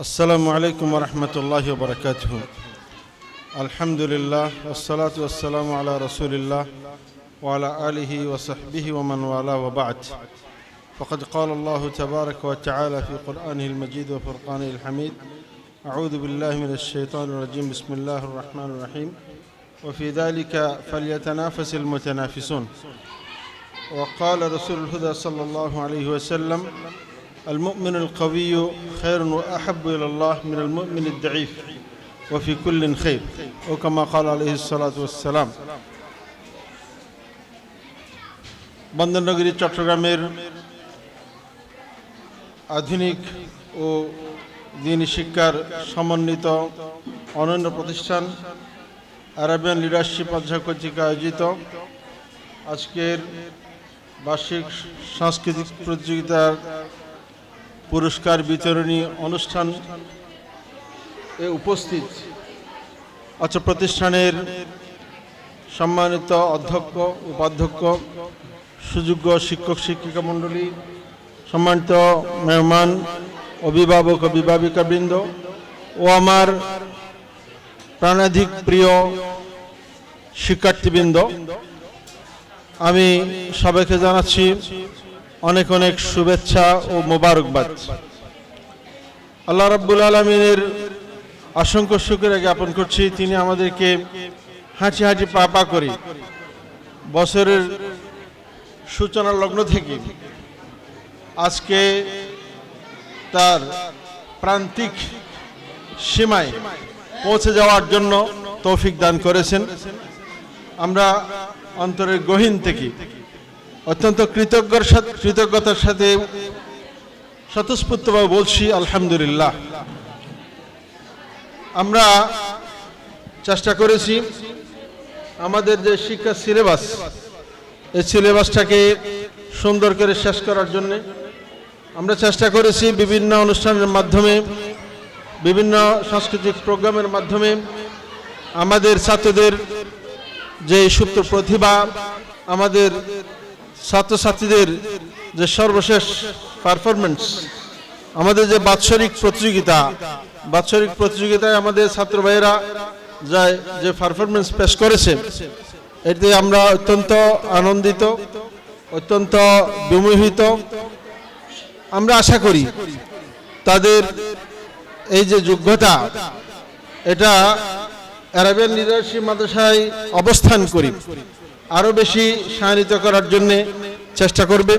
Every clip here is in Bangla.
السلام عليكم ورحمة الله وبركاته. الحمد لله والصلاة والسلام على رسول الله وعلى آله وصحبه ومن والاه وبعد. فقد قال الله تبارك وتعالى في قرآنه المجيد وفرقانه الحميد أعوذ بالله من الشيطان الرجيم بسم الله الرحمن الرحيم. وفي ذلك فليتنافس المتنافسون. وقال رسول الهدى صلى الله عليه وسلم المؤمن القوي خير وأحب إلى الله من المؤمن الضعيف وفي كل خير وكما قال عليه الصلاة والسلام বন্দরনগরী চট্টগ্রামের আধুনিক ও দিনী শিক্ষার সমন্বিত অনন্য প্রতিষ্ঠান আরাবিয়ান লিডারশিপ অধ্যক্ষ কর্তৃক আয়োজিত আজকের বার্ষিক সাংস্কৃতিক প্রতিযোগিতার পুরস্কার বিতরণী অনুষ্ঠান এ উপস্থিত। আচ্ছা প্রতিষ্ঠানের সম্মানিত অধ্যক্ষ, উপাধ্যক্ষ, সুযোগ্য শিক্ষক, শিক্ষিকা মণ্ডলী, সম্মানিত মেহমান, অভিভাবক অভিভাবিকাবৃন্দ ও আমার প্রাণাধিক প্রিয় শিক্ষার্থীবৃন্দ, আমি সবাইকে জানাচ্ছি অনেক অনেক শুভেচ্ছা ও মোবারকবাদ। আল্লাহ রাব্বুল আলমিনের অসংখ্য শুক্রিয়া জ্ঞাপন করছি, তিনি আমাদেরকে হাঁচি হাঁচি পা পা করে বছরের সূচনা লগ্ন থেকে আজকে তার প্রান্তিক সীমায় পৌঁছে যাওয়ার জন্য তৌফিক দান করেছেন। আমরা অন্তরের গহীন থেকে অত্যন্ত কৃতজ্ঞর সাথে কৃতজ্ঞতার সাথে স্বতঃস্ফূর্তভাবে বলছি, আলহামদুলিল্লাহ। আমরা চেষ্টা করেছি আমাদের যে শিক্ষা সিলেবাস, এই সিলেবাসটাকে সুন্দর করে শেষ করার জন্য আমরা চেষ্টা করেছি বিভিন্ন অনুষ্ঠানের মাধ্যমে, বিভিন্ন সাংস্কৃতিক প্রোগ্রামের মাধ্যমে আমাদের ছাত্রদের যে সুপ্ত প্রতিভা, আমাদের ছাত্রছাত্রীদের যে সর্বশেষ পারফরমেন্স আমাদের যে বাৎসরিক প্রতিযোগিতা, বাৎসরিক প্রতিযোগিতায় আমাদের ছাত্র ভাইয়েরা যা যে পারফরমেন্স পেশ করেছে, এতে আমরা অত্যন্ত আনন্দিত, অত্যন্ত বিমোহিত। আমরা আশা করি তাদের এই যে যোগ্যতা, এটা অ্যারাবিয়ান লিডারশিপ মাদ্রাসায় অবস্থান করি। আরও বেশি সায়নিত করার জন্য চেষ্টা করবে।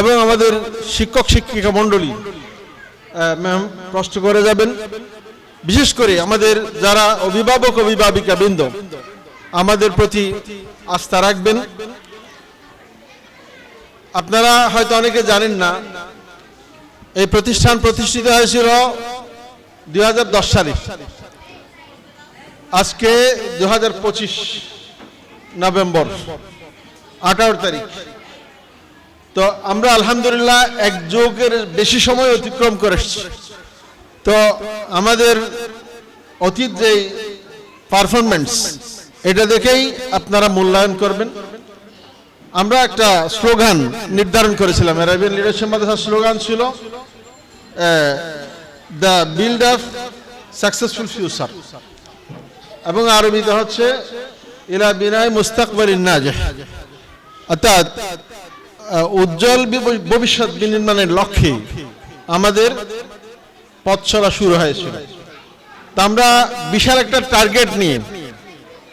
এবং আমাদের শিক্ষক শিক্ষিকা মণ্ডলী ম্যাম প্রশ্ন করে যাবেন। বিশেষ করে আমাদের যারা অভিভাবক, অভিভাবিকা বৃন্দ, আমাদের প্রতি আস্থা রাখবেন। আপনারা হয়তো অনেকে জানেন না, এই প্রতিষ্ঠান প্রতিষ্ঠিত হয়েছিল দু হাজার দশ সালে। আজকে দু হাজার পঁচিশ। নভেম্বর, আঠারো তারিখ। তো আমরা আলহামদুলিল্লাহ এক যুগের বেশি সময় অতিক্রম করে তো আমাদের অতীত যে পারফরমেন্স এটা দেখেই আপনারা মূল্যায়ন করবেন। আমরা একটা স্লোগান নির্ধারণ করেছিলাম অ্যারাবিয়ান লিডারশিপ মাদ্রাসার স্লোগান ছিল the build of successful future এবং আরবিতে হচ্ছে ইলা বিনায় মুস্তাকবল নাজেহ। অর্থাৎ উজ্জ্বল ভবিষ্যৎ বিনির্মাণের লক্ষ্যে আমাদের পথ চলা শুরু হয়েছিল। তা আমরা বিশাল একটা টার্গেট নিয়ে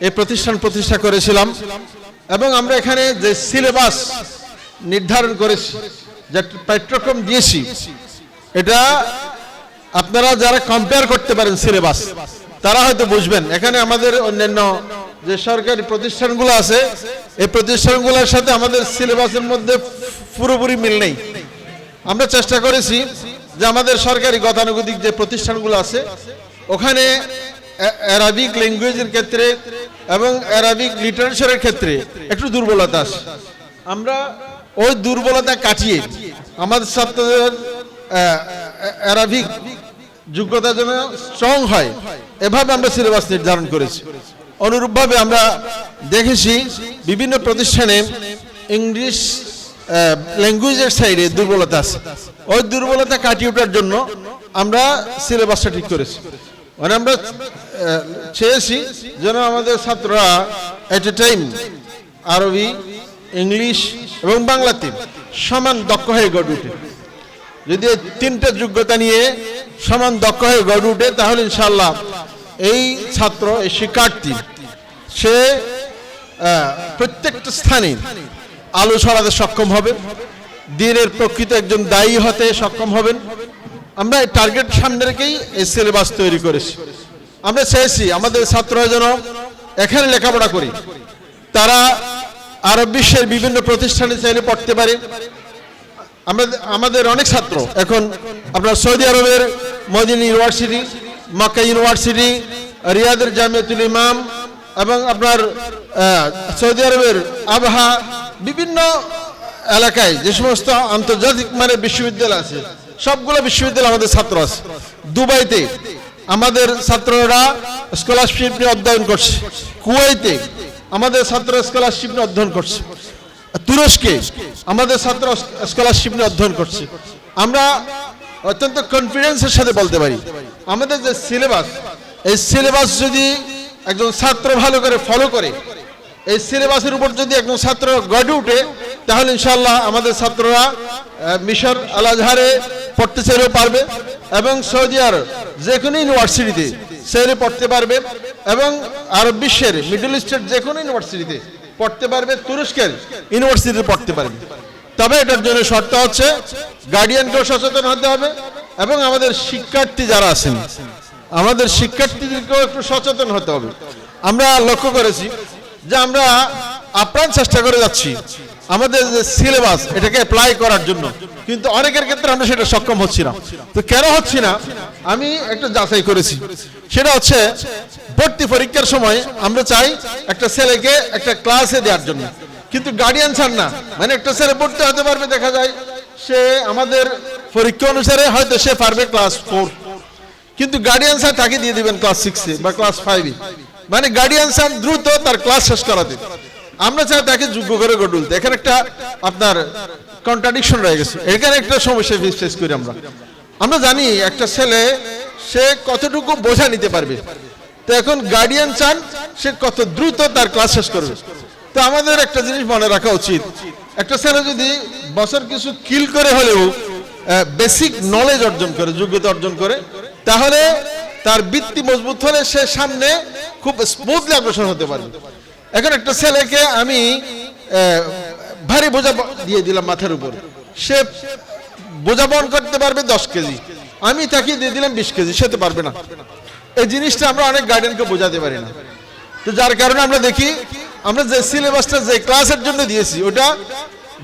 এই প্রতিষ্ঠান প্রতিষ্ঠা করেছিলাম এবং আমরা এখানে যে সিলেবাস নির্ধারণ করেছি, যে পাঠ্যক্রম দিয়েছি, এটা আপনারা যারা কম্পেয়ার করতে পারেন সিলেবাস, তারা হয়তো বুঝবেন। এখানে আমাদের অন্যান্য যে সরকারি প্রতিষ্ঠানগুলো আছে, এই প্রতিষ্ঠানগুলোর সাথে আমাদের সিলেবাসের মধ্যে পুরোপুরি মিল নেই। আমরা চেষ্টা করেছি যে আমাদের সরকারি গতানুগতিক যে প্রতিষ্ঠানগুলো আছে, ওখানে অ্যারাবিক ল্যাঙ্গুয়েজের ক্ষেত্রে এবং অ্যারাবিক লিটারেচারের ক্ষেত্রে একটু দুর্বলতা আছে। আমরা ওই দুর্বলতা কাটিয়ে আমাদের ছাত্রদের অ্যারাবিক যোগ্যতা যেন স্ট্রং হয়, এভাবে আমরা সিলেবাস নির্ধারণ করেছি। অনুরূপভাবে আমরা দেখেছি বিভিন্ন প্রতিষ্ঠানে ইংলিশ ল্যাঙ্গুয়েজের সাইডে দুর্বলতা আছে। ওই দুর্বলতা কাটিয়ে ওঠার জন্য আমরা সিলেবাসটা ঠিক করেছি। মানে আমরা চেয়েছি যেন আমাদের ছাত্ররা এট এ টাইম আরবি, ইংলিশ এবং বাংলাতে সমান দক্ষ হয়ে গড়ে উঠে। যদি তিনটা যোগ্যতা নিয়ে সমান দক্ষ হয়ে গড়ে উঠে, তাহলে ইনশাল্লাহ এই ছাত্র, এই শিক্ষার্থী, সে প্রত্যেকটা স্থানে আলো ছড়াতে সক্ষম হবে, দিনের প্রকৃত একজন দায়ী হতে সক্ষম হবেন। আমরা এই টার্গেট সামনে রেখেই এই সিলেবাস তৈরি করেছি। আমরা চেয়েছি আমাদের ছাত্ররা যেন এখানে লেখাপড়া করি। তারা আরব বিশ্বের বিভিন্ন প্রতিষ্ঠানে চাইলে পড়তে পারে। আমাদের অনেক ছাত্র এখন আপনার সৌদি আরবের মদিন ইউনিভার্সিটি মক্কা ইউনিভার্সিটি, রিয়াদের জামিয়াতুল ইমাম এবং আপনার সৌদি আরবের আবহা বিভিন্ন এলাকায় যে সমস্ত আন্তর্জাতিক মানের বিশ্ববিদ্যালয় আছে, সবগুলো বিশ্ববিদ্যালয় আমাদের ছাত্র আছে। দুবাইতে আমাদের ছাত্ররা স্কলারশিপ নিয়ে অধ্যয়ন করছে। কুয়েতে আমাদের ছাত্র স্কলারশিপ নিয়ে অধ্যয়ন করছে। তুরস্কে আমাদের ছাত্র স্কলারশিপ নিয়ে অধ্যয়ন করছে। আমরা অত্যন্ত কনফিডেন্সের সাথে বলতে পারি। আমাদের যে সিলেবাস এই সিলেবাস যদি একজন ছাত্র ভালো করে ফলো করে, এই সিলেবাসের উপর যদি একজন ছাত্র গড়ে উঠে, তাহলে ইনশাল্লাহ আমাদের ছাত্ররা মিশর আল আজহারে পড়তে চাইলেও পারবে এবং সৌদি আরব যে কোনো ইউনিভার্সিটিতে চাইলে পড়তে পারবে এবং আরব বিশ্বের মিডল ইস্টের যে কোনো ইউনিভার্সিটিতে পড়তে পারবে, তুরস্কের ইউনিভার্সিটিতে পড়তে পারবে। তবে এটার জন্য শর্ত হচ্ছে গার্ডিয়ানকেও সচেতন হতে হবে এবং আমাদের শিক্ষার্থী যারা আছেন, আমাদের শিক্ষার্থীদেরকেও একটু সচেতন হতে হবে। আমরা লক্ষ্য করেছি যে আমরা আপ্রাণ চেষ্টা করে যাচ্ছি আমাদের যে সিলেবাস এটাকে অ্যাপ্লাই করার জন্য। কিন্তু অনেকের ক্ষেত্রে আমরা সেটা সক্ষম হচ্ছি না। তো কেন হচ্ছি না? আমি একটা যাচাই করেছি। সেটা হচ্ছে, ভর্তি পরীক্ষার সময় আমরা চাই একটা ছেলেকে একটা ক্লাসে দেওয়ার জন্য। কিন্তু গার্ডিয়ান ছাড় না। মানে একটা ছেলে পড়তে হতে পারবে, দেখা যায় সে আমাদের পরীক্ষা অনুসারে হয়তো সে পারবে ক্লাস ফোর কিন্তু গার্ডিয়ান স্যার তাকে দিয়ে দিবেন ক্লাস সিক্সে বা ক্লাস ফাইভে মানে গার্ডিয়ান স্যার দ্রুত তার ক্লাস শেষ করাতে আমরা চাই তাকে যোগ্য করে গড়ে তুলতে। এখানে একটা আপনার কন্ট্রাডিকশন রয়ে গেছে। এখানে একটা সমস্যা ফেস করি আমরা। আমরা জানি একটা ছেলে, সে কতটুকু বোঝা নিতে পারবে। তো এখন গার্ডিয়ান চান সে কত দ্রুত তার ক্লাস শেষ করবে। তো আমাদের একটা জিনিস মনে রাখা উচিত। একটা ছেলে যদি বছর কিছু কিল করে হলেও বেসিক নলেজ অর্জন করে, যোগ্যতা অর্জন করে, তাহলে তার বৃত্তি মজবুত হলে সে সামনে খুব স্মুথলি অগ্রসর হতে পারবে। এখন একটা ছেলেকে আমি ভারী বোঝা দিয়ে দিলাম মাথার উপর। সে বোঝা বহন করতে পারবে দশ কেজি। আমি তাকে দিয়ে দিলাম বিশ কেজি, সে তো পারবে না। এই জিনিসটা আমরা অনেক গার্ডেনকে বোঝাতে পারি না। তো যার কারণে আমরা দেখি আমরা যে সিলেবাসটা যে ক্লাসের জন্য দিয়েছি, ওটা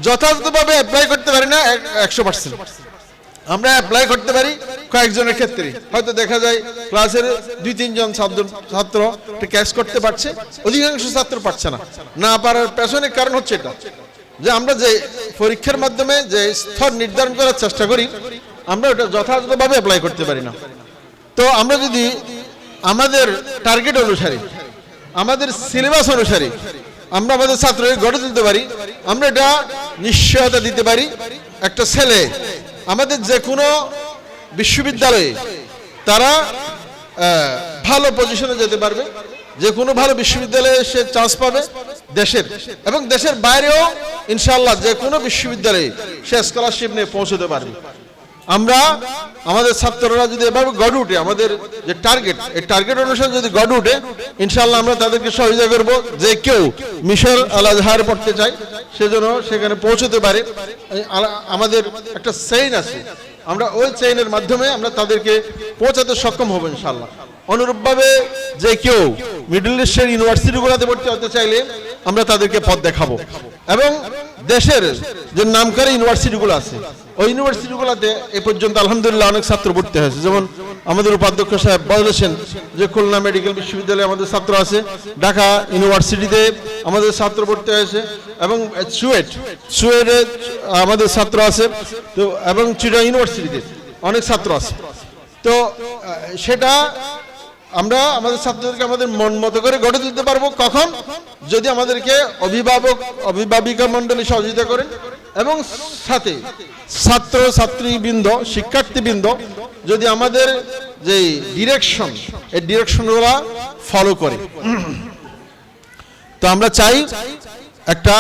যথাযথভাবে অ্যাপ্লাই করতে পারি না একশো পার্সেন্ট আমরা অ্যাপ্লাই করতে পারি কয়েকজনের ক্ষেত্রে। হয়তো দেখা যায় ক্লাসের দুই, তিনজন ছাত্র ক্যাচ করতে পারছে, অধিকাংশ ছাত্র পারছে না। না পারার পেছনে কারণ হচ্ছে এটা, যে আমরা যে পরীক্ষার মাধ্যমে যে স্তর নির্ধারণ করার চেষ্টা করি, আমরা ওটা যথাযথভাবে অ্যাপ্লাই করতে পারি না। তো আমরা যদি আমাদের টার্গেট অনুসারে আমাদের সিলেবাস অনুসারে আমরা আমাদের ছাত্রকে গড়ে তুলতে পারি, আমরা এটা নিশ্চয়তা দিতে পারি। একটা ছেলে, আমাদের যে কোনো বিশ্ববিদ্যালয়ে তারা ভালো পজিশনে যেতে পারবে। যে কোনো ভালো বিশ্ববিদ্যালয়ে সে চান্স পাবে দেশের। এবং দেশের বাইরেও ইনশাল্লাহ যে কোনো বিশ্ববিদ্যালয়ে সে স্কলারশিপ নিয়ে পৌঁছতে পারবে। আমরা আমাদের ছাত্ররা যদি এভাবে গড়ে উঠে, আমাদের যে টার্গেট এই টার্গেট অনুসারে যদি গড়ে উঠে ইনশাল্লাহ আমরা তাদেরকে সহযোগিতা করব যে কেউ মিশর আল আজহার পড়তে চায়, সেজন্য সেখানে পৌঁছতে পারে। আমাদের একটা সেইন আছে। আমরা ওই চেইনের মাধ্যমে আমরা তাদেরকে পৌঁছাতে সক্ষম হব ইনশাল্লাহ অনুরূপভাবে যে কেউ মিডল ইস্টের ইউনিভার্সিটিগুলোতে ভর্তি হতে চাইলে আমরা তাদেরকে পথ দেখাবো। এবং দেশের যে নামকারী ইউনিভার্সিটিগুলো আছে, ওই ইউনিভার্সিটিগুলোতে এ পর্যন্ত আলহামদুলিল্লাহ অনেক ছাত্র ভর্তি হয়েছে। যেমন আমাদের উপাধ্যক্ষ সাহেব বলেছেন যে খুলনা মেডিকেল বিশ্ববিদ্যালয়ে আমাদের ছাত্র আছে, ঢাকা ইউনিভার্সিটিতে আমাদের ছাত্র ভর্তি হয়েছে, এবং সুয়েট, সুয়েটে আমাদের ছাত্র আছে, তো এবং চিটা ইউনিভার্সিটিতে অনেক ছাত্র আছে। তো সেটা আমরা আমাদের ছাত্রদেরকে আমাদের মন মতো করে গড়ে তুলতে পারব। কখন? যদি আমাদেরকে অভিভাবক, অভিভাবিকা মন্ডলী সহযোগিতা করেন এবং সাথে ছাত্র, ছাত্রীবৃন্দ, শিক্ষার্থীবৃন্দ, যদি আমাদের যে ডিরেকশন এই ডিরেকশনগুলো ফলো করে। তো আমরা চাই একটা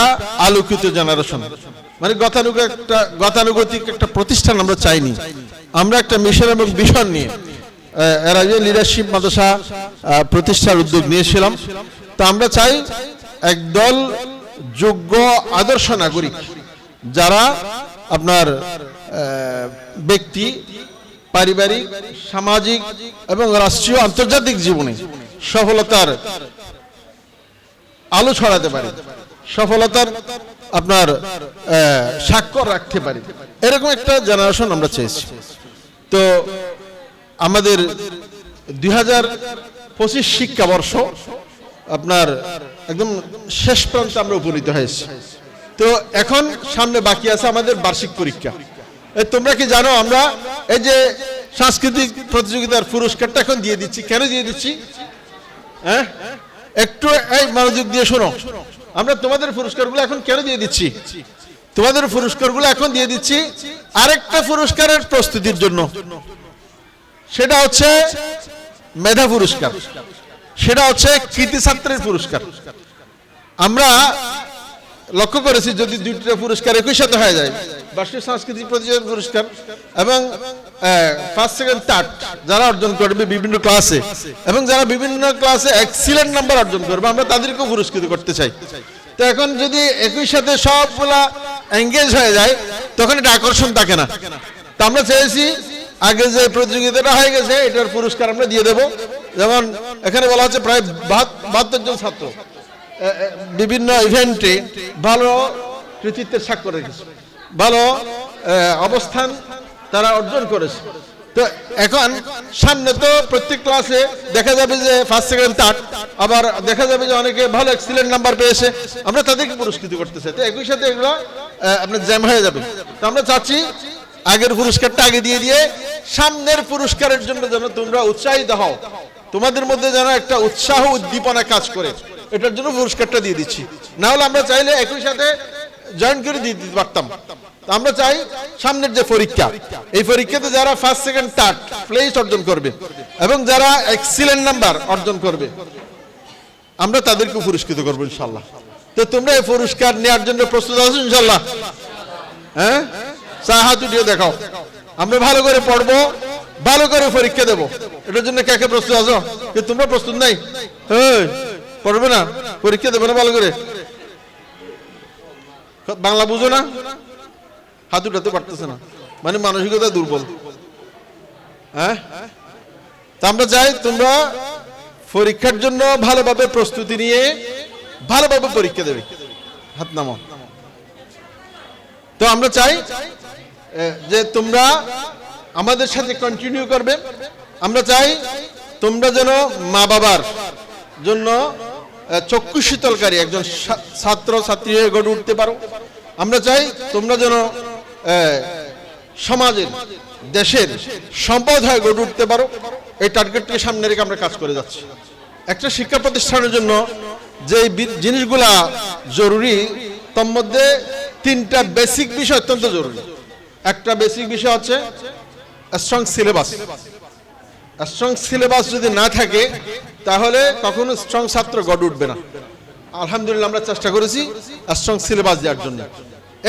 আলোকিত জেনারেশন মানে গতানুগ একটা, গতানুগতিক একটা প্রতিষ্ঠান আমরা চাইনি। আমরা একটা মিশন এবং ভিশন নিয়ে এর আগে লিডারশিপ মাদ্রাসা প্রতিষ্ঠার উদ্যোগ নিয়েছিলাম। তো আমরা চাই একদল যোগ্য আদর্শ নাগরিক যারা আপনার ব্যক্তি, পারিবারিক, সামাজিক এবং রাষ্ট্রীয় আন্তর্জাতিক জীবনে সফলতার আলো ছড়াতে পারে, সফলতার আপনার স্বাক্ষর রাখতে পারে। এরকম একটা জেনারেশন আমরা চেয়েছি। তো আমাদের দুই হাজার পঁচিশ শিক্ষাবর্ষ আপনার একদম শেষ প্রান্তে আমরা উপনীত হয়েছি। তো এখন সামনে বাকি আছে আমাদের বার্ষিক পরীক্ষা। তোমরা কি জানো আমরা এই যে সাংস্কৃতিক প্রতিযোগিতার পুরস্কারটা এখন দিয়ে দিচ্ছি। কেন দিয়ে দিচ্ছি? হ্যাঁ একটু এই মনোযোগ দিয়ে শোনো। আমরা তোমাদের পুরস্কারগুলো এখন কেন দিয়ে দিচ্ছি? তোমাদের পুরস্কারগুলো এখন দিয়ে দিচ্ছি আরেকটা পুরস্কারের প্রস্তুতির জন্য। সেটা হচ্ছে মেধা পুরস্কার। সেটা হচ্ছে কৃতি ছাত্রের পুরস্কার। আমরা লক্ষ্য করেছি যদি দুইটা পুরস্কার একই সাথে হয়ে যায়, বার্ষিক সাংস্কৃতিক প্রতিযোগিতার পুরস্কার এবং ফার্স্ট সেকেন্ড থার্ড যারা অর্জন করবে বিভিন্ন ক্লাসে এবং যারা বিভিন্ন ক্লাসে এক্সিলেন্ট নাম্বার অর্জন করবে, আমরা তাদেরকেও পুরস্কৃত করতে চাই। তো এখন যদি একই সাথে সবগুলা এঙ্গেজ হয়ে যায়, তখন এটা আকর্ষণ থাকে না। তো আমরা চেয়েছি আগে যে প্রতিযোগিতাটা হয়ে গেছে, এটার পুরস্কার আমরা দিয়ে দেব। যেমন এখানে বলা হচ্ছে প্রায় বাহাত্তর জন ছাত্র। বিভিন্ন ইভেন্টে ভালো কৃতিত্বের স্বাক্ষর রেখেছে। ভালো অবস্থান তারা অর্জন করেছে। তো এখন সামনে তো প্রত্যেক ক্লাসে দেখা যাবে যে ফার্স্ট সেকেন্ড থার্ড আবার দেখা যাবে যে অনেকে ভালো এক্সিলেন্ট নাম্বার পেয়েছে। আমরা তাদেরকে পুরস্কৃত করতে চাই। তো একই সাথে এগুলো আপনার জ্যাম হয়ে যাবে। তো আমরা চাচ্ছি আগের পুরস্কারটা আগে দিয়ে দিয়ে সামনের পুরস্কারের জন্য যেন তোমরা উৎসাহিত হও। তোমাদের মধ্যে যেন একটা উৎসাহ উদ্দীপনা কাজ করে। এটার জন্য পুরস্কারটা দিয়ে দিচ্ছি। না হলে আমরা চাইলে একই সাথে জয়েন করে দিয়ে দিতে পারতাম। আমরা চাই সামনের যে পরীক্ষা, এই পরীক্ষাতে যারা ফার্স্ট সেকেন্ড থার্ড প্লেস অর্জন করবে এবং যারা এক্সিলেন্ট নাম্বার অর্জন করবে, আমরা তাদেরকে পুরস্কৃত করব ইনশাল্লাহ। তো তোমরা এই পুরস্কার নেওয়ার জন্য প্রস্তুত আছো ইনশাল্লাহ? হ্যাঁ? দেখাও। ভালো করে ভালো করে পরীক্ষা দেবো। এটার জন্য প্রস্তুত আছো? তোমরা প্রস্তুত নাই? পড়বে না, পরীক্ষা দেবে না ভালো করে। বাংলা বুঝো না? হাত উঠাতে পারতেছে না। মানে মানসিকতা দুর্বল। হ্যাঁ? তা আমরা চাই তোমরা পরীক্ষার জন্য ভালোভাবে প্রস্তুতি নিয়ে ভালোভাবে পরীক্ষা দেবে। হাত নামো তো আমরা চাই যে তোমরা আমাদের সাথে কন্টিনিউ করবে, আমরা চাই তোমরা যেন মা বাবার জন্য চক্ষু শীতলকারী একজন ছাত্র, ছাত্রী হয়ে গড়ে উঠতে পারো। আমরা চাই তোমরা যেন সমাজের, দেশের সম্পদ হয়ে গড়ে উঠতে পারো। এই টার্গেটকে সামনে রেখে আমরা কাজ করে যাচ্ছি। একটা শিক্ষা প্রতিষ্ঠানের জন্য যে জিনিসগুলা জরুরি, তার মধ্যে তিনটা বেসিক বিষয় অত্যন্ত জরুরি। একটা বেসিক বিষয় হচ্ছে স্ট্রং সিলেবাস স্ট্রং সিলেবাস যদি না থাকে, তাহলে কখনো স্ট্রং ছাত্র গড়ে উঠবে না। আলহামদুলিল্লাহ, আমরা চেষ্টা করেছি স্ট্রং সিলেবাস দেওয়ার জন্য।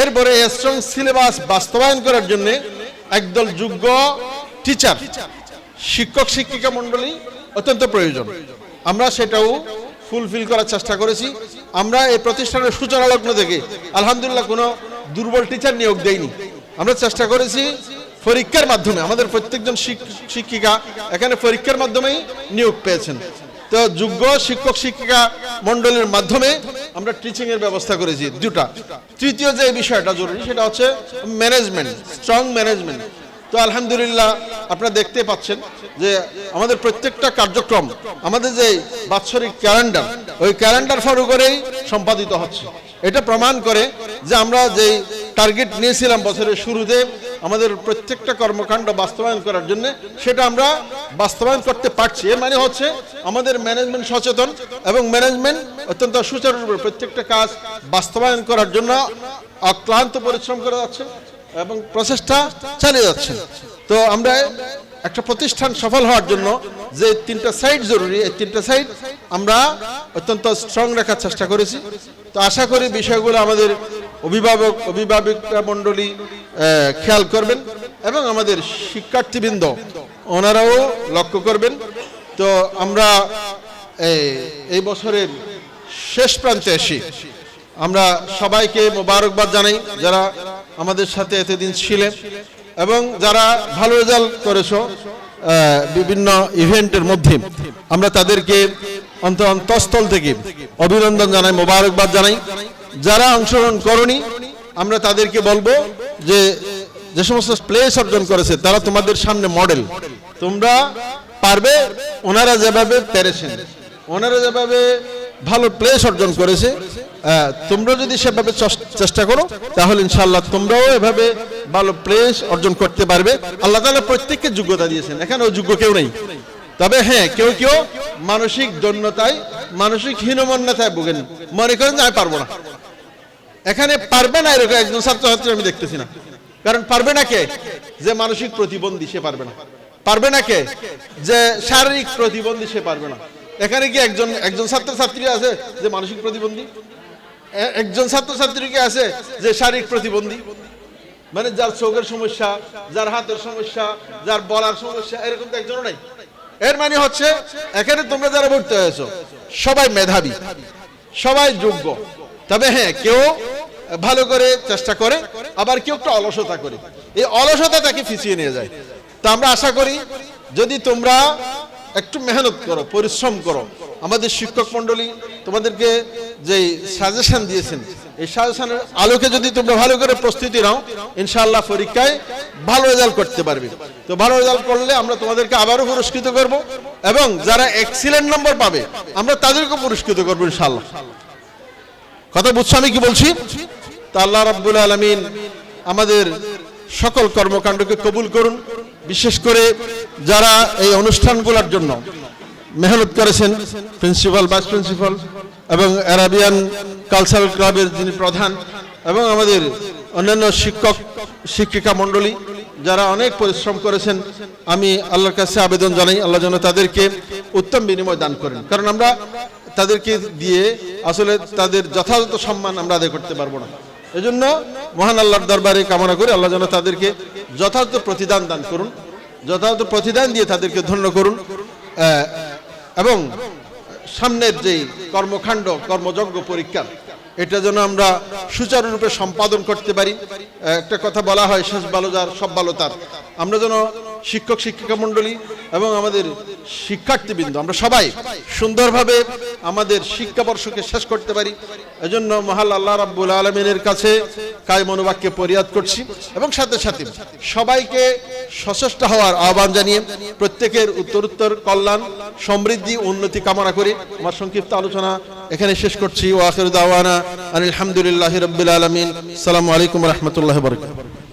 এরপরে স্ট্রং সিলেবাস বাস্তবায়ন করার জন্য একদল যোগ্য টিচার শিক্ষক, শিক্ষিকা মণ্ডলী অত্যন্ত প্রয়োজন। আমরা সেটাও ফুলফিল করার চেষ্টা করেছি। আমরা এই প্রতিষ্ঠানের সূচনা লগ্ন থেকে আলহামদুলিল্লাহ কোনো দুর্বল টিচার নিয়োগ দেইনি। আমরা চেষ্টা করেছি পরীক্ষার মাধ্যমে, আমাদের প্রত্যেকজন শিক- শিক্ষিকা এখানে পরীক্ষার মাধ্যমেই নিয়োগ পেয়েছেন। তো যোগ্য শিক্ষক, শিক্ষিকা মণ্ডলীর মাধ্যমে আমরা টিচিং এর ব্যবস্থা করেছি দুটা। তৃতীয় যে বিষয়টা জরুরি সেটা হচ্ছে ম্যানেজমেন্ট স্ট্রং ম্যানেজমেন্ট তো আলহামদুলিল্লাহ আপনারা দেখতে পাচ্ছেন যে আমাদের প্রত্যেকটা কার্যক্রম, আমাদের যে বাৎসরিক ক্যালেন্ডার ওই ক্যালেন্ডার ফলো করেই সম্পাদিত হচ্ছে। এটা প্রমাণ করে যে আমরা যেই টার্গেট নিয়েছিলাম বছরের শুরুতে আমাদের প্রত্যেকটা কর্মকাণ্ড বাস্তবায়ন করার জন্য, সেটা আমরা বাস্তবায়ন করতে পারছি। এর মানে হচ্ছে আমাদের ম্যানেজমেন্ট সচেতন এবং ম্যানেজমেন্ট অত্যন্ত সুচারুরূপে প্রত্যেকটা কাজ বাস্তবায়ন করার জন্য অক্লান্ত পরিশ্রম করে যাচ্ছে এবং প্রচেষ্টা চালিয়ে যাচ্ছে। তো আমরা একটা প্রতিষ্ঠান সফল হওয়ার জন্য যে তিনটা সাইড জরুরি, এই তিনটা সাইড আমরা অত্যন্ত স্ট্রং রাখার চেষ্টা করেছি। তো আশা করি বিষয়গুলো আমাদের অভিভাবক, অভিভাবিকা মণ্ডলী খেয়াল করবেন এবং আমাদের শিক্ষার্থীবৃন্দ, ওনারাও লক্ষ্য করবেন। তো আমরা এই- বছরের শেষ প্রান্তে আসি আমরা সবাইকে মোবারকবাদ জানাই যারা আমাদের সাথে এতদিন ছিলেন এবং যারা ভালো রেজাল্ট করেছ বিভিন্ন ইভেন্টের মধ্যে আমরা তাদেরকে অন্ত অন্তঃস্থল থেকে অভিনন্দন জানাই, মোবারকবাদ জানাই। যারা অংশগ্রহণ করনি, আমরা তাদেরকে বলব যে যে সমস্ত প্লেস অর্জন করেছে, তারা তোমাদের সামনে মডেল তোমরা পারবে, ওনারা যেভাবে পেরেছেন। ওনারা যেভাবে ভালো প্লেস অর্জন করেছে তোমরা যদি সেভাবে চেষ্টা করো, তাহলে ইনশাল্লাহ তোমরাও এভাবে ভালো প্লেস অর্জন করতে পারবে। আল্লাহ তাআলা প্রত্যেককে যোগ্যতা দিয়েছেন এখানে যোগ্য কেউ নেই। তবে হ্যাঁ কেউ কেউ মানসিক দৈন্যতায়, মানসিক হীনমন্যতায় ভোগেন। মনে করেন যে, আমি পারব না। এখানে পারবে না এরকম একজন ছাত্রছাত্রী আমি দেখতেছি না। কারণ পারবে না কে? যে মানসিক প্রতিবন্ধী সে পারবে না। পারবে না কে? যে শারীরিক প্রতিবন্ধী সে পারবে না। এখানে কি একজন একজন ছাত্রছাত্রী আছে যে মানসিক প্রতিবন্ধী? একজন ছাত্রছাত্রী কি আছে যে শারীরিক প্রতিবন্ধী? মানে যার চোখের সমস্যা, যার হাতের সমস্যা, যার বলার সমস্যা, এরকম তো একজনও নাই। এর মানে হচ্ছে, এখানে তোমরা যারা ভর্তি হয়েছো, সবাই মেধাবী। সবাই যোগ্য। তবে হ্যাঁ কেউ ভালো করে চেষ্টা করে, আবার কেউ একটু অলসতা করে। এই অলসতা তাকে ফিচিয়ে নিয়ে যায়। তা আমরা আশা করি, যদি তোমরা একটু মেহনত করো, পরিশ্রম করো, আমাদের শিক্ষক মণ্ডলী তোমাদেরকে যে সাজেশন দিয়েছেন, এই সাজেশনের আলোকে যদি তোমরা ভালো করে প্রস্তুতি নাও, ইনশাআল্লাহ পরীক্ষায় ভালো রেজাল্ট করতে পারবে। তো ভালো রেজাল্ট করলে আমরা তোমাদেরকে আবারও পুরস্কৃত করব এবং যারা এক্সিলেন্ট নম্বর পাবে, আমরা তাদেরকে পুরস্কৃত করব ইনশাআল্লাহ। কথা বুঝছ আমি কি বলছি? তা আল্লাহ রাব্বুল আলামিন আমাদের সকল কর্মকাণ্ডকে কবুল করুন, বিশেষ করে যারা এই অনুষ্ঠানগুলোর জন্য মেহনত করেছেন প্রিন্সিপাল ভাইস প্রিন্সিপাল এবং অ্যারাবিয়ান কালচারাল ক্লাবের যিনি প্রধান এবং আমাদের অন্যান্য শিক্ষক, শিক্ষিকা মণ্ডলী, যারা অনেক পরিশ্রম করেছেন, আমি আল্লাহর কাছে আবেদন জানাই, আল্লাহ যেন তাদেরকে উত্তম বিনিময় দান করেন। কারণ আমরা তাদেরকে দিয়ে আসলে তাদের যথাযথ সম্মান আমরা আদায় করতে পারব না। এজন্য মহান আল্লাহর দরবারে কামনা করি, আল্লাহ যেন তাদেরকে যথাযথ প্রতিদান দান করুন, যথাযথ প্রতিদান দিয়ে তাদেরকে ধন্য করুন এবং সামনের যে কর্মকাণ্ড, কর্মযজ্ঞ পরীক্ষা, এটা যেন আমরা সুচারুরূপে সম্পাদন করতে পারি। একটা কথা বলা হয়, শেষ ভালো যার, সব ভালো তার। আমরা যেন শিক্ষক, শিক্ষিকা মণ্ডলী এবং আমাদের শিক্ষার্থীবৃন্দ, আমরা সবাই সুন্দরভাবে আমাদের শিক্ষাবর্ষকে শেষ করতে পারি। এজন্য মহাল আল্লাহ রাব্বুল আলমিনের কাছে কায় মনোবাক্যে পরিয়াদ করছি এবং সাথে সাথে সবাইকে সচেষ্ট হওয়ার আহ্বান জানিয়ে প্রত্যেকের উত্তরোত্তর, কল্যাণ, সমৃদ্ধি, উন্নতি কামনা করি আমার সংক্ষিপ্ত আলোচনা এখানে শেষ করছি। ওয়াখির দাওয়ানা আলহামদুলিল্লাহ রবিল আলমিন। সালামু আলাইকুম রহমতুল্লাহ বরকাত